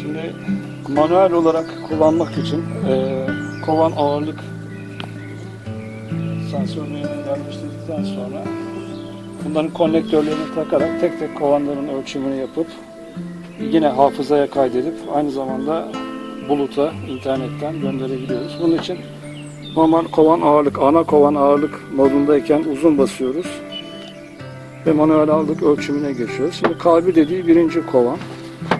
Şimdi manuel olarak kullanmak için e, kovan ağırlık sensörlerini yerleştirdikten sonra bunların konnektörlerini takarak tek tek kovanların ölçümünü yapıp yine hafızaya kaydedip aynı zamanda buluta internetten gönderebiliyoruz. Bunun için normal kovan ağırlık, ana kovan ağırlık modundayken uzun basıyoruz ve manuel ağırlık ölçümüne geçiyoruz. Şimdi K1 dediği birinci kovan.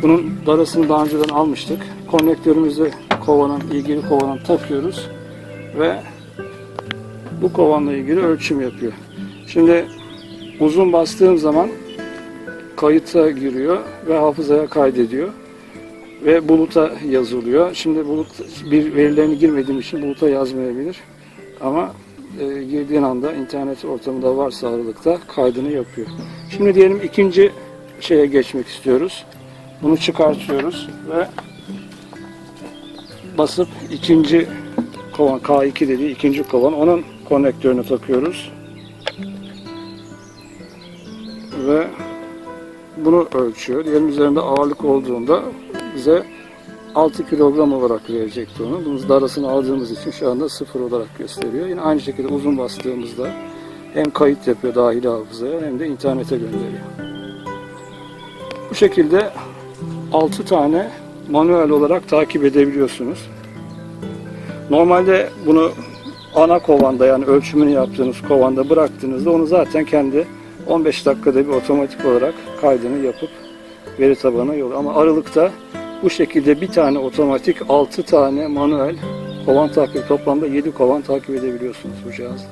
Bunun darasını daha önceden almıştık. Konnektörümüzü kovanın, ilgili kovanın takıyoruz ve bu kovanla ilgili ölçüm yapıyor. Şimdi uzun bastığım zaman kayıta giriyor ve hafızaya kaydediyor ve buluta yazılıyor. Şimdi bulut bir verilerini girmediğim için buluta yazmayabilir ama e, girdiğin anda internet ortamında varsa aralıkta kaydını yapıyor. Şimdi diyelim ikinci şeye geçmek istiyoruz. Bunu çıkartıyoruz ve basıp ikinci kovan K2 dediği ikinci kovan onun konnektörünü takıyoruz. Ve bunu ölçüyor. Diyelim üzerinde ağırlık olduğunda bize 6 kilogram olarak verecekti onu. Bunun darasını aldığımız için şu anda sıfır olarak gösteriyor. Yine aynı şekilde uzun bastığımızda hem kayıt yapıyor dahili hafızaya hem de internete gönderiyor. Bu şekilde 6 tane manuel olarak takip edebiliyorsunuz. Normalde bunu ana kovanda yani ölçümünü yaptığınız kovanda bıraktığınızda onu zaten kendi 15 dakikada bir otomatik olarak kaydını yapıp veri tabanına yolluyor. Ama aralıkta bu şekilde bir tane otomatik 6 tane manuel kovan takip toplamda 7 kovan takip edebiliyorsunuz bu cihazla.